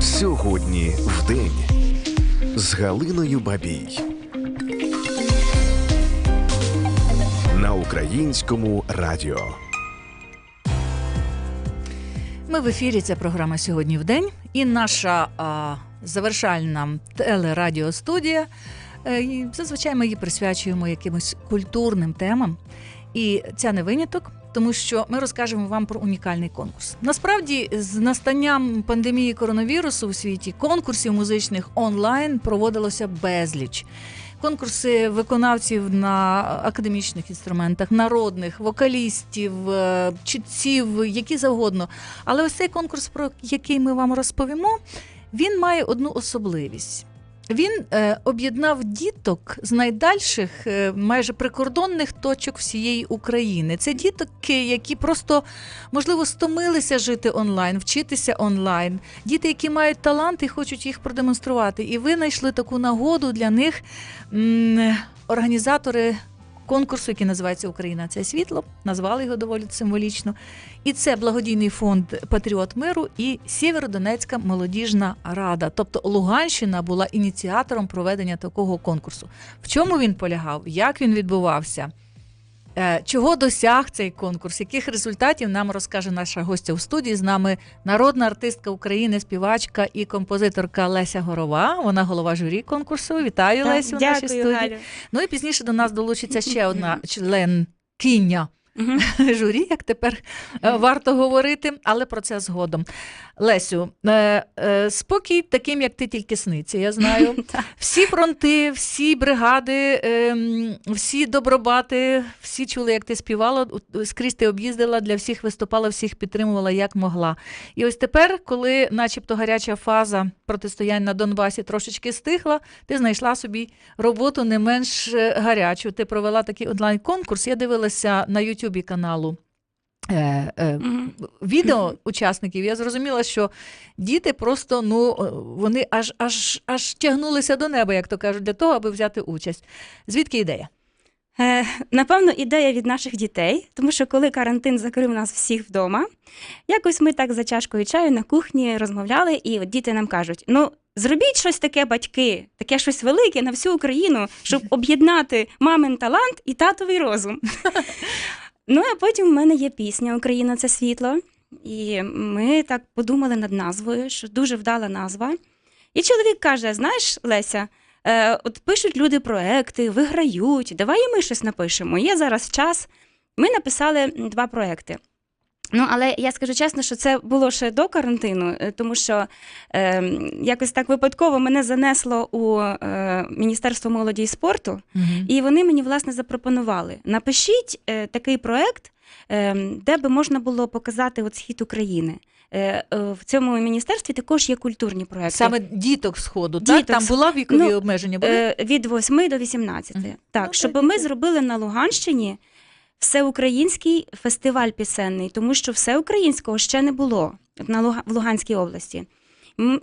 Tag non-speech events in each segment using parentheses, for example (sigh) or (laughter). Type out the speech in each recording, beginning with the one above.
Сьогодні в день з Галиною Бабій. На українському радіо. Ми в ефірі. Це програма сьогодні в день. І наша а, завершальна телерадіостудія. Е, Зазвичай ми її присвячуємо якимось культурним темам. І це не виняток, тому що ми розкажемо вам про унікальний конкурс. Насправді, з настанням пандемії коронавірусу у світі конкурсів музичних онлайн проводилося безліч. Конкурси виконавців на академічних інструментах, народних, вокалістів, е, читців, які завгодно. Але ось цей конкурс, про який ми вам розповімо, він має одну особливість. Він е, об'єднав діток з найдальших, е, майже прикордонних точок всієї України. Це дітки, які просто можливо стомилися жити онлайн, вчитися онлайн. Діти, які мають талант і хочуть їх продемонструвати. І ви знайшли таку нагоду для них. М, Організатори конкурсу, який називається Україна це світло, назвали його доволі символічно. І це благодійний фонд Патріот миру і Сєвєродонецька молодіжна рада. Тобто Луганщина була ініціатором проведення такого конкурсу. В чому він полягав? Як він відбувався? Е, Чого досяг цей конкурс? Яких результатів нам розкаже наша гостя у студії? З нами народна артистка України, співачка і композиторка Леся Горова. Вона голова журі конкурсу. Вітаю Так, Лесю в нашій студії. Галю. Ну і пізніше до нас долучиться ще (laughs) одна член кіння (laughs) Журі, як тепер е, варто говорити, але про це згодом. Лесю, е, е, спокій таким, як ти тільки сниться, я знаю. (laughs) Всі фронти, всі бригади, ем, всі добробати, всі чули, як ти співала, скрізь ти об'їздила, для всіх виступала, всіх підтримувала як могла. І ось тепер, коли, начебто, гаряча фаза протистоянь на Донбасі трошечки стихла, ти знайшла собі роботу не менш гарячу. Ти провела такий онлайн-конкурс. Я дивилася на Ютубі каналу. Е, е, відео учасників, я зрозуміла, що діти просто ну вони аж аж аж тягнулися до неба, як то кажуть, для того, аби взяти участь. Звідки ідея? Е, Напевно, ідея від наших дітей, тому що коли карантин закрив нас всіх вдома, якось ми так за чашкою чаю на кухні розмовляли, і от діти нам кажуть: ну. Зробіть щось таке, батьки, таке щось велике на всю Україну, щоб (laughs) об'єднати мамин талант і татовий розум. (laughs) Ну, а потім в мене є пісня Україна це світло. І ми так подумали над назвою, що дуже вдала назва. І чоловік каже: знаєш, Леся, е, от пишуть люди проекти, виграють, давай і ми щось напишемо. Є зараз час. Ми написали два проекти. Ну, але я скажу чесно, що це було ще до карантину, е, тому що е, якось так випадково мене занесло у е, Міністерство молоді і спорту, і вони мені власне запропонували: напишіть е, такий проект, е, де би можна було показати от схід України. Е, е, в цьому міністерстві також є культурні проекти. Саме діток сходу, так? Там була вікові ну, обмеження. Були? Е, від 8 до 18. Мгм. Так, Ну, щоб тоді ми так. зробили на Луганщині всеукраїнський фестиваль пісенний, тому що всеукраїнського ще не було на в Луганській області.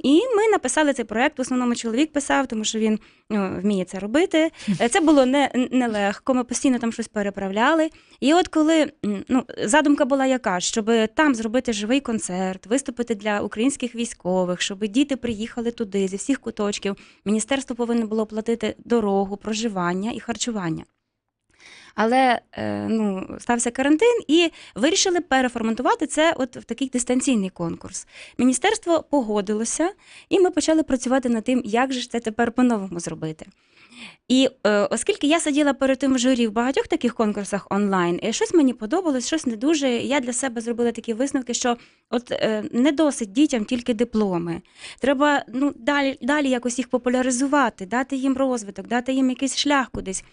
І ми написали цей проект. В основному чоловік писав, тому що він ну, вміє це робити. (laughs) Це було не, нелегко. Ми постійно там щось переправляли. І от коли ну, задумка була яка, щоб там зробити живий концерт, виступити для українських військових, щоб діти приїхали туди зі всіх куточків. Міністерство повинно було платити дорогу, проживання і харчування. Але е, ну, стався карантин і вирішили переформатувати це от в такий дистанційний конкурс. Міністерство погодилося, і ми почали працювати над тим, як же це тепер по-новому зробити. І е, оскільки я сиділа перед тим в журі в багатьох таких конкурсах онлайн, і щось мені подобалось, щось не дуже. Я для себе зробила такі висновки, що от е, не досить дітям тільки дипломи. Треба ну, далі, далі якось їх популяризувати, дати їм розвиток, дати їм якийсь шлях кудись.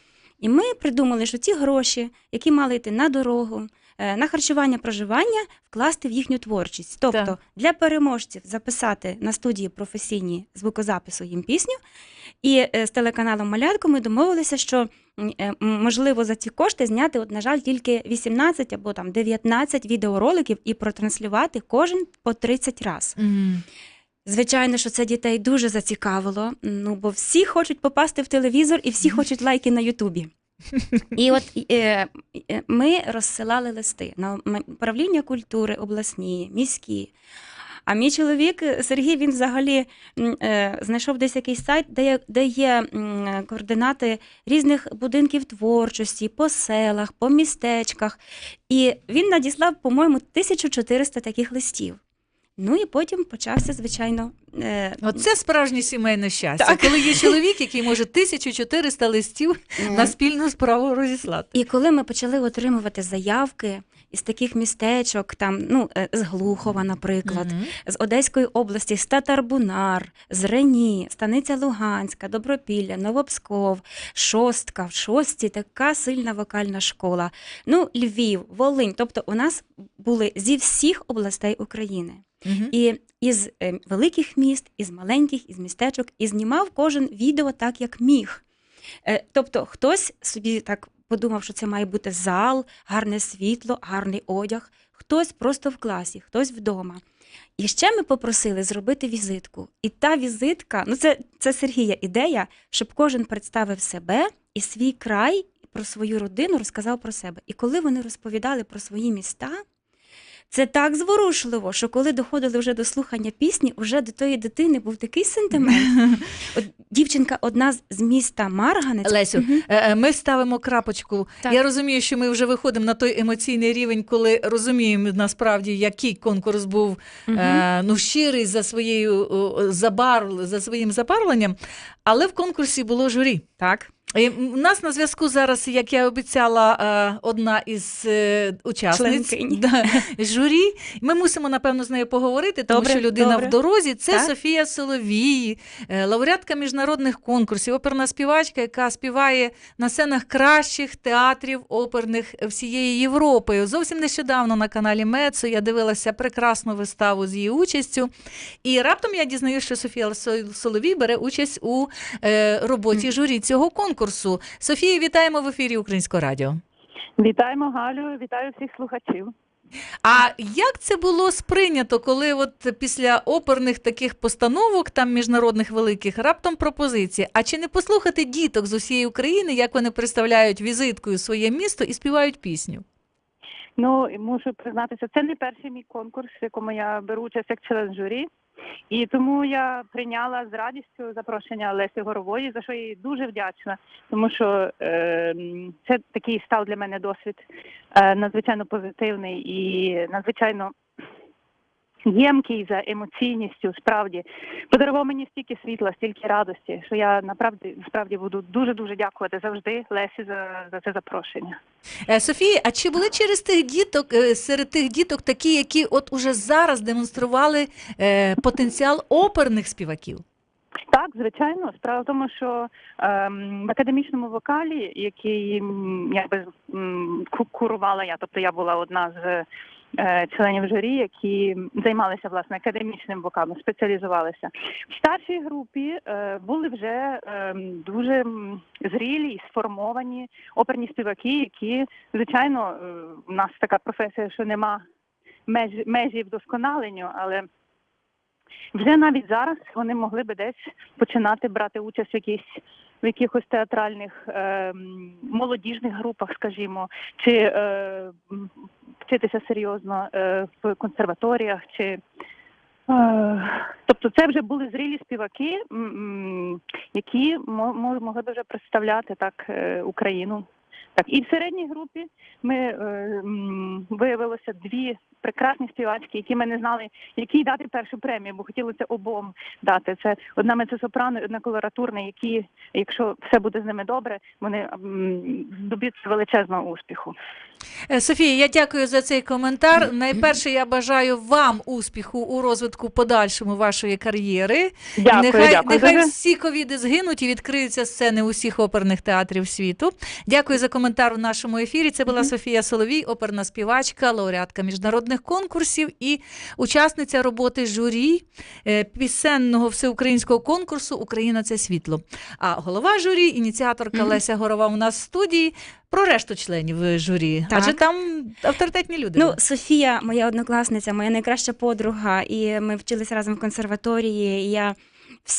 І ми придумали, що ці гроші, які мали йти на дорогу, е, на харчування, проживання, вкласти в їхню творчість. Тобто Так. для переможців записати на студії професійні звукозапису їм пісню. І е, з телеканалом Малятко ми домовилися, що е, можливо за ці кошти зняти, от, на жаль, тільки 18 або там 19 відеороликів і протранслювати кожен по 30 разів. Мгм. Звичайно, що це дітей дуже зацікавило. Ну бо всі хочуть попасти в телевізор і всі хочуть лайки на Ютубі. (laughs) І от е, е, ми розсилали листи на управління культури, обласні, міські. А мій чоловік е, Сергій він взагалі е, знайшов десь якийсь сайт, де є, де є координати різних будинків творчості, по селах, по містечках. І він надіслав, по-моєму, 1400 таких листів. Ну і потім почався, звичайно. Е, Оце справжнє сімейне щастя, Так. коли є чоловік, який може 1400 листів на спільну справу розіслати. І коли ми почали отримувати заявки із таких містечок, там ну е, з Глухова, наприклад, Мгм. з Одеської області, з Татарбунар, з Рені, Станиця Луганська, Добропілля, Новопсков, Шостка. В Шостці така сильна вокальна школа. Ну, Львів, Волинь. Тобто у нас були зі всіх областей України. Мгм. І із е, великих міст, із маленьких, із містечок, і знімав кожен відео так, як міг. Е, Тобто хтось собі так подумав, що це має бути зал, гарне світло, гарний одяг, хтось просто в класі, хтось вдома. І ще ми попросили зробити візитку. І та візитка, ну це, це Сергія ідея, щоб кожен представив себе і свій край, про свою родину розказав про себе. І коли вони розповідали про свої міста, це так зворушливо, що коли доходили вже до слухання пісні, вже до тої дитини був такий сентимент. (laughs) От дівчинка одна з- міста Марганець. Лесю, е, ми ставимо крапочку. Так. Я розумію, що ми вже виходимо на той емоційний рівень, коли розуміємо насправді, який конкурс був е, ну, щирий за своєю забар, за своїм забарвленням. Але в конкурсі було журі. Так. У нас на зв'язку зараз, як я обіцяла, е, одна із е, учасниць да, журі. Ми мусимо, напевно, з нею поговорити, тому Добре, що людина добре. в дорозі. Це Так. Софія Соловій, е, лауреатка міжнародних конкурсів, оперна співачка, яка співає на сценах кращих театрів оперних всієї Європи. Зовсім нещодавно на каналі Мецо я дивилася прекрасну виставу з її участю. І раптом я дізнаюся, що Софія Соловій бере участь у роботі журі цього конкурсу. Софія, вітаємо в ефірі Українського радіо. Вітаємо Галю, вітаю всіх слухачів. А як це було сприйнято, коли от після оперних таких постановок, там міжнародних великих, раптом пропозиція? А чи не послухати діток з усієї України, як вони представляють візиткою своє місто і співають пісню? Ну мушу признатися, це не перший мій конкурс, в якому я беру участь як член журі. І тому я прийняла з радістю запрошення Лесі Горової, за що їй дуже вдячна, тому що е, це такий став для мене досвід е, надзвичайно позитивний і надзвичайно ємкий за емоційністю. Справді подарував мені стільки світла, стільки радості, що я направді справді буду дуже дуже дякувати завжди Лесі за, за це запрошення. Е, Софія, а чи були через тих діток е, серед тих діток такі, які от уже зараз демонстрували е, потенціал оперних співаків? Так, звичайно, справа в тому, що ем, в академічному вокалі, який якби м, курувала я, тобто я була одна з членів журі, які займалися власне академічним вокалом, спеціалізувалися. В старшій групі е, були вже ем, дуже зрілі і сформовані оперні співаки, які, звичайно, е, у нас така професія, що нема межі, межі вдосконаленню, але вже навіть зараз вони могли би десь починати брати участь в якісь в якихось театральних е, молодіжних групах, скажімо, чи е, вчитися серйозно е, в консерваторіях, чи е, тобто це вже були зрілі співаки, які мо- мо- могли б вже представляти так е, Україну. Так, і в середній групі ми е, виявилося дві прекрасні співачки, які ми не знали, якій дати першу премію, бо хотілося обом дати. Це одна мецесопрано і одна колоратурна, які, якщо все буде з ними добре, вони м, здоб'ються величезного успіху. Е, Софія, я дякую за цей коментар. Найперше, я бажаю вам успіху у розвитку подальшому вашої кар'єри. Дякую, нехай дякую. нехай всі ковіди згинуть і відкриються сцени усіх оперних театрів світу. Дякую за коментар у нашому ефірі. Це була Софія Соловій, оперна співачка, лауреатка міжнародних конкурсів і учасниця роботи журі е, пісенного всеукраїнського конкурсу Україна це світло. А голова журі, ініціаторка. Леся Горова у нас в студії. Про решту членів е, журі, Так. адже там авторитетні люди. Ну, Софія, моя однокласниця, моя найкраща подруга, і ми вчилися разом в консерваторії. І я,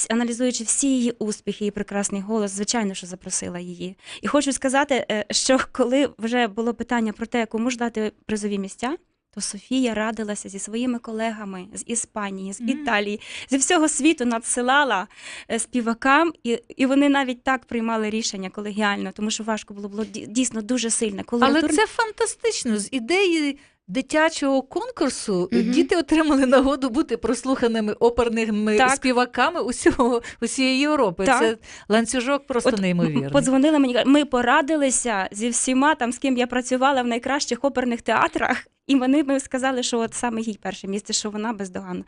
аналізуючи всі її успіхи, її прекрасний голос, звичайно, що запросила її. І хочу сказати, е, що коли вже було питання про те, кому ж дати призові місця, то Софія радилася зі своїми колегами з Іспанії, з Мгм. Італії, зі всього світу надсилала е, співакам, і, і вони навіть так приймали рішення колегіально, тому що важко було було дійсно дуже сильно. Але Колоратур- це фантастично. З ідеї дитячого конкурсу Мгм. діти отримали нагоду бути прослуханими оперними Так. співаками усього усієї Європи. Так. Це ланцюжок просто От неймовірний. Подзвонили мені, ми порадилися зі всіма, там з ким я працювала в найкращих оперних театрах. І вони ми сказали, що от саме їй перше місце, що вона бездоганна.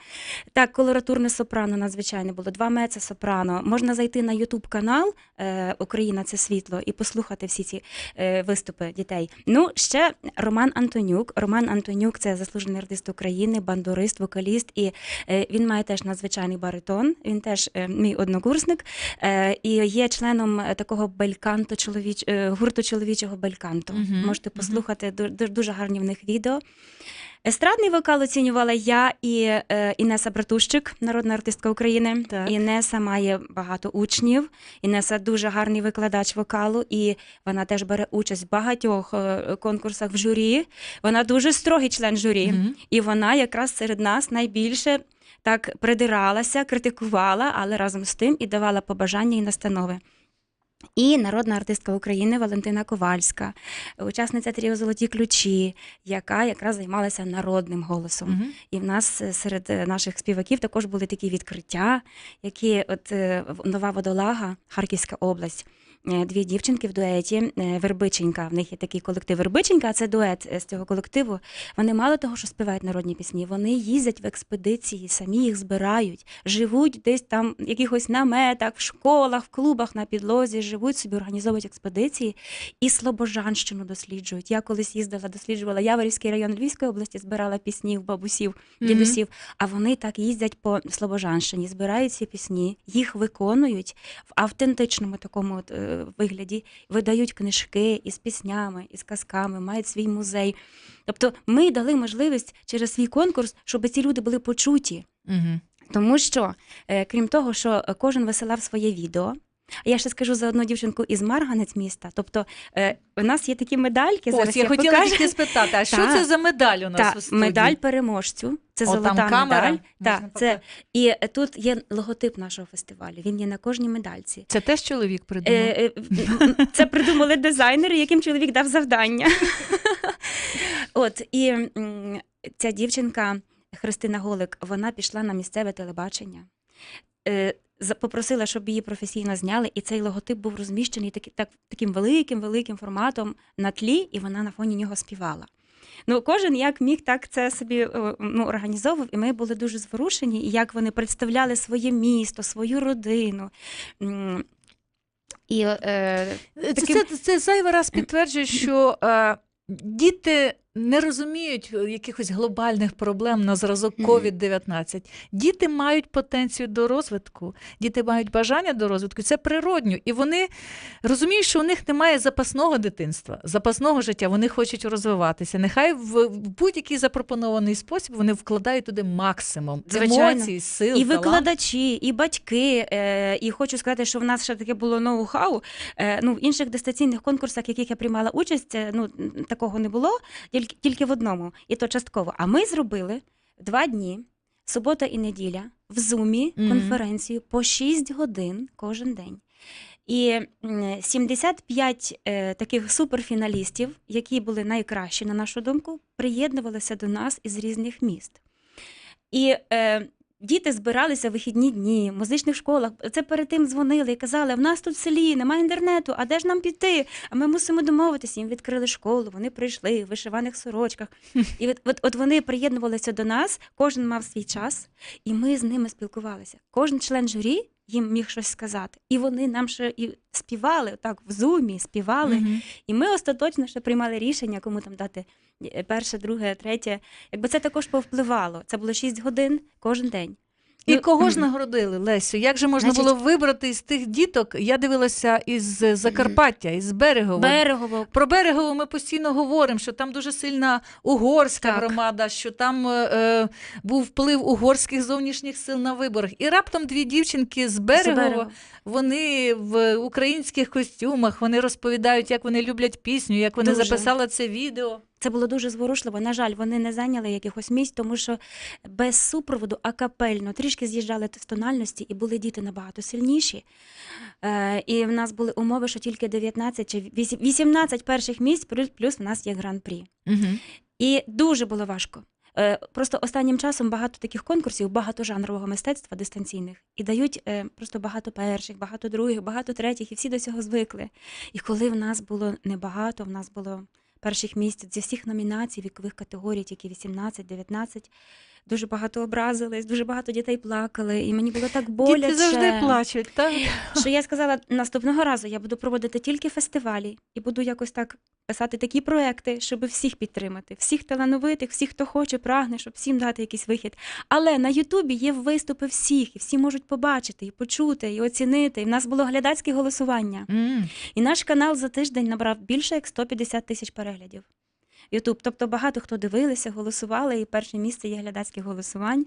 Так, колоратурне сопрано надзвичайно було. Два меце сопрано. Можна зайти на Ютуб канал е, Україна це світло і послухати всі ці е, виступи дітей. Ну, ще Роман Антонюк. Роман Антонюк це заслужений артист України, бандурист, вокаліст, і е, він має теж надзвичайний баритон. Він теж мій однокурсник. І є членом такого бельканту чоловіч... гурту чоловічого бельканту. Мгм, Можете послухати ду- дуже гарні в них відео. Естрадний вокал оцінювала я і е, Інеса Братущик, народна артистка України. Так. Інеса має багато учнів. Інеса дуже гарний викладач вокалу, і вона теж бере участь в багатьох е, конкурсах в журі. Вона дуже строгий член журі. Мгм. І вона якраз серед нас найбільше так придиралася, критикувала, але разом з тим і давала побажання і настанови. І народна артистка України Валентина Ковальська, учасниця тріо Золоті ключі, яка якраз займалася народним голосом. Угу. І в нас е, серед е, наших співаків також були такі відкриття, які от е, нова водолага, Харківська область. Е, Дві дівчинки в дуеті е, Вербиченька. В них є такий колектив Вербиченька, а це дует е, з цього колективу. Вони мало того, що співають народні пісні, вони їздять в експедиції, самі їх збирають, живуть десь там в якихось наметах, в школах, в клубах на підлозі, живуть собі, організовують експедиції і Слобожанщину досліджують. Я колись їздила, досліджувала Яворівський район Львівської області, збирала пісні в бабусів, дідусів. А вони так їздять по Слобожанщині, збирають ці пісні, їх виконують в автентичному такому от, вигляді, видають книжки із піснями, із казками, мають свій музей. Тобто ми дали можливість через свій конкурс, щоб ці люди були почуті. Угу. Тому що, е, крім того, що кожен висилав своє відео. А Я ще скажу за одну дівчинку із Марганець міста. Тобто, е, у нас є такі медальки. Ось, зараз я, я хотіла покажу. тільки спитати, а що це за медаль у нас Та, у студії? медаль переможцю. Це О, там камера, медаль. Так, це, і е, тут є логотип нашого фестивалю. Він є на кожній медальці. Це теж чоловік придумав. Е, е, Це придумали дизайнери, яким чоловік дав завдання. (laughs) От і м, ця дівчинка Христина Голик, вона пішла на місцеве телебачення. Попросила, щоб її професійно зняли, і цей логотип був розміщений таки, так, таким великим великим форматом на тлі, і вона на фоні нього співала. Ну, кожен як міг, так це собі ну, організовував, і ми були дуже зворушені, як вони представляли своє місто, свою родину. І е, Це, це, це зайвий раз підтверджує, що е, діти не розуміють якихось глобальних проблем на зразок Мгм. COVID-19. Діти мають потенцію до розвитку, діти мають бажання до розвитку. Це природньо. І вони розуміють, що у них немає запасного дитинства, запасного життя. Вони хочуть розвиватися. Нехай в, будь-який запропонований спосіб вони вкладають туди максимум Звичайно. емоцій, сил, і викладачі, і батьки. Е, і хочу сказати, що в нас ще таке було ноу-хау. Е, ну, в інших дистанційних конкурсах, в яких я приймала участь, е, ну, такого не було, тільки, тільки в одному, і то частково. А ми зробили два дні, субота і неділя, в зумі Мгм. конференцію по 6 годин кожен день. І м, 75 е, таких суперфіналістів, які були найкращі, на нашу думку, приєднувалися до нас із різних міст. І е, діти збиралися в вихідні дні в музичних школах. Це перед тим дзвонили і казали: в нас тут в селі немає інтернету, а де ж нам піти? А ми мусимо домовитися. Їм відкрили школу, вони прийшли в вишиваних сорочках. І от, от, от вони приєднувалися до нас, кожен мав свій час, і ми з ними спілкувалися. Кожен член журі їм міг щось сказати. І вони нам ще і співали так в зумі, співали. Мгм. І ми остаточно ще приймали рішення, кому там дати перше, друге, третє. Якби це також повпливало. Це було 6 годин кожен день. І Ну, кого ж нагородили, Лесю? Як же можна Значить- було вибрати із тих діток? Я дивилася із Закарпаття, із Берегово. Берегово. Про Берегово ми постійно говоримо, що там дуже сильна угорська Так. громада, що там е, е, був вплив угорських зовнішніх сил на виборах. І раптом дві дівчинки з Берегово, Берегово. вони в українських костюмах, вони розповідають, як вони люблять пісню, як вони Дуже. записали це відео. Це було дуже зворушливо. На жаль, вони не зайняли якихось місць, тому що без супроводу акапельно трішки з'їжджали з тональності, і були діти набагато сильніші. Е, і в нас були умови, що тільки 19 чи 18 перших місць, плюс, в нас є гран-прі. Угу. І дуже було важко. Е, Просто останнім часом багато таких конкурсів, багато жанрового мистецтва дистанційних, і дають е, просто багато перших, багато других, багато третіх, і всі до цього звикли. І коли в нас було небагато, в нас було перших місць зі всіх номінацій, вікових категорій, тільки 18-19, дуже багато образились, дуже багато дітей плакали, і мені було так боляче Діти завжди плачуть, так? що я сказала, наступного разу я буду проводити тільки фестивалі і буду якось так писати такі проекти, щоб всіх підтримати, всіх талановитих, всіх, хто хоче, прагне, щоб всім дати якийсь вихід. Але на Ютубі є виступи всіх, і всі можуть побачити, і почути, і оцінити. І в нас було глядацьке голосування. М. І наш канал за тиждень набрав більше як 150 тисяч переглядів. Ютуб, тобто багато хто дивилися, голосували, і перше місце є глядацьких голосувань.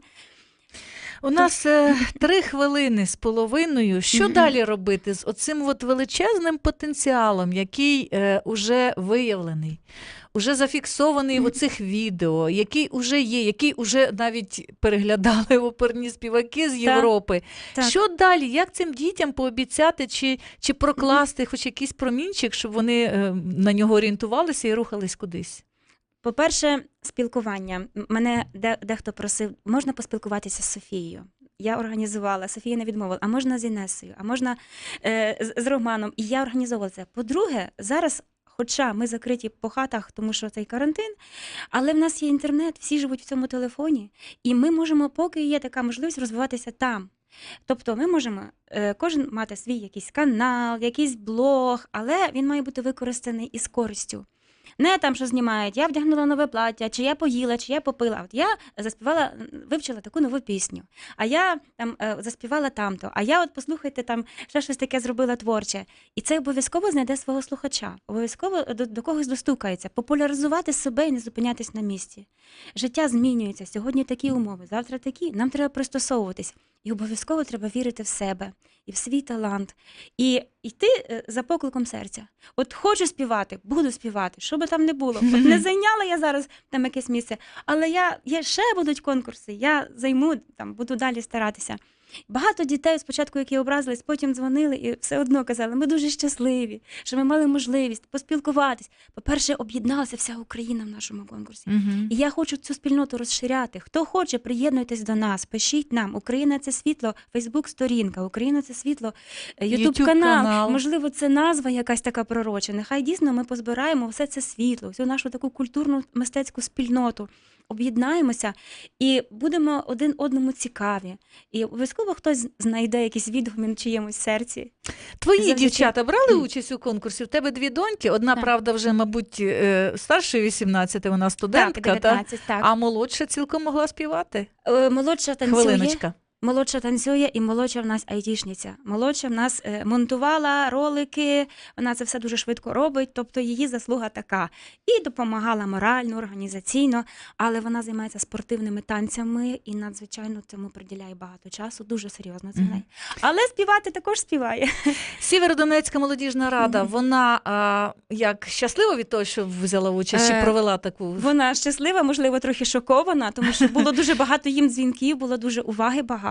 У нас е, три хвилини з половиною. Що далі робити з оцим от величезним потенціалом, який е, уже виявлений, уже зафіксований в оцих відео, який уже є, який уже навіть переглядали оперні співаки з Європи. Так. Що далі? Як цим дітям пообіцяти чи, чи прокласти хоч якийсь промінчик, щоб вони е, на нього орієнтувалися і рухались кудись? По-перше, спілкування. Мене де, дехто просив, можна поспілкуватися з Софією. Я організувала, Софія не відмовила, а можна з Інесою, а можна е, з Романом. І я організовувала це. По-друге, зараз, хоча ми закриті по хатах, тому що цей карантин, але в нас є інтернет, всі живуть в цьому телефоні, і ми можемо, поки є така можливість, розвиватися там. Тобто ми можемо е, кожен мати свій якийсь канал, якийсь блог, але він має бути використаний із користю. Не там, що знімають, я вдягнула нове плаття, чи я поїла, чи я попила. От я заспівала, вивчила таку нову пісню, а я там е, заспівала тамто, а я от послухайте, там ще щось таке зробила творче. І це обов'язково знайде свого слухача, обов'язково до, до когось достукається, популяризувати себе і не зупинятись на місці. Життя змінюється. Сьогодні такі умови, завтра такі. Нам треба пристосовуватись. І обов'язково треба вірити в себе і в свій талант, і йти е, за покликом серця. От хочу співати, буду співати, що би там не було. От не (laughs) зайняла я зараз там якесь місце, але я, я ще будуть конкурси, я займу там, буду далі старатися. Багато дітей спочатку, які образились, потім дзвонили і все одно казали, ми дуже щасливі, що ми мали можливість поспілкуватись. По-перше, об'єдналася вся Україна в нашому конкурсі. Угу. І я хочу цю спільноту розширяти. Хто хоче, приєднуйтесь до нас, пишіть нам. Україна це світло, Фейсбук-сторінка, Україна це світло, Ютуб канал. Можливо, це назва якась така пророча. Нехай дійсно ми позбираємо все це світло, всю нашу таку культурну мистецьку спільноту. Об'єднаємося і будемо один одному цікаві. І обов'язково хтось знайде якийсь відгумін чиємусь серці. Твої Завжди... дівчата брали участь у конкурсі? У тебе дві доньки. Одна, Так. правда, вже, мабуть, е, старше 18, вона студентка, так, та? так. а молодша цілком могла співати. Е, Молодша танцює. Хвилиночка. Молодша танцює і молодша в нас айтішниця. Молодша в нас е, монтувала ролики, вона це все дуже швидко робить, тобто її заслуга така. І допомагала морально, організаційно, але вона займається спортивними танцями і надзвичайно цьому приділяє багато часу. Дуже серйозно це в Мгм. неї. Але співати також співає. Сєвєродонецька молодіжна рада, вона а, як щаслива від того, що взяла участь, чи Е, провела таку. Вона щаслива, можливо, трохи шокована, тому що було дуже багато їм дзвінків, було дуже уваги багато.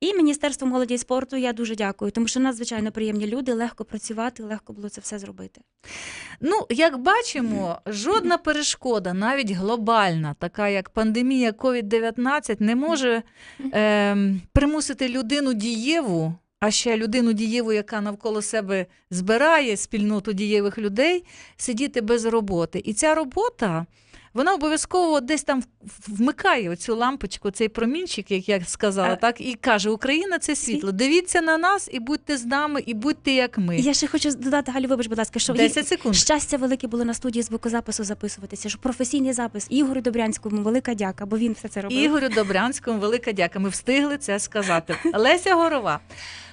І Міністерство молоді і спорту я дуже дякую, тому що надзвичайно приємні люди, легко працювати, легко було це все зробити. Ну, як бачимо, жодна перешкода, навіть глобальна, така як пандемія COVID-19, не може е, примусити людину дієву, а ще людину дієву, яка навколо себе збирає спільноту дієвих людей, сидіти без роботи. І ця робота. Вона обов'язково десь там вмикає оцю лампочку, цей промінчик, як я сказала, А- так і каже: Україна це світло. Дивіться на нас і будьте з нами, і будьте як ми. Я ще хочу додати, Галю, вибач, будь ласка, що їй 10 секунд. щастя велике було на студії звукозапису записуватися, що професійний запис Ігорю Добрянському велика дяка, бо він все це робив. Ігорю Добрянському велика дяка. Ми встигли це сказати. Леся Горова,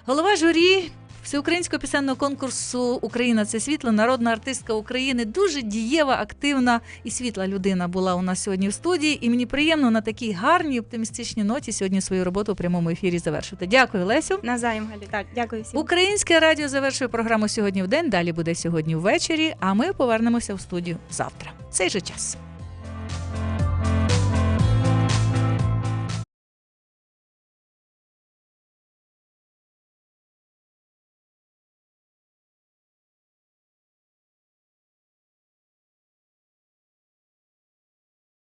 голова журі всеукраїнського пісенного конкурсу Україна це світло, народна артистка України. Дуже дієва, активна і світла людина була у нас сьогодні в студії. І мені приємно на такій гарній оптимістичній ноті сьогодні свою роботу у прямому ефірі завершити. Дякую, Лесю. Назаєм, Галю. Так, дякую всім. Українське радіо завершує програму сьогодні в день. Далі буде сьогодні ввечері. А ми повернемося в студію завтра. Цей же час.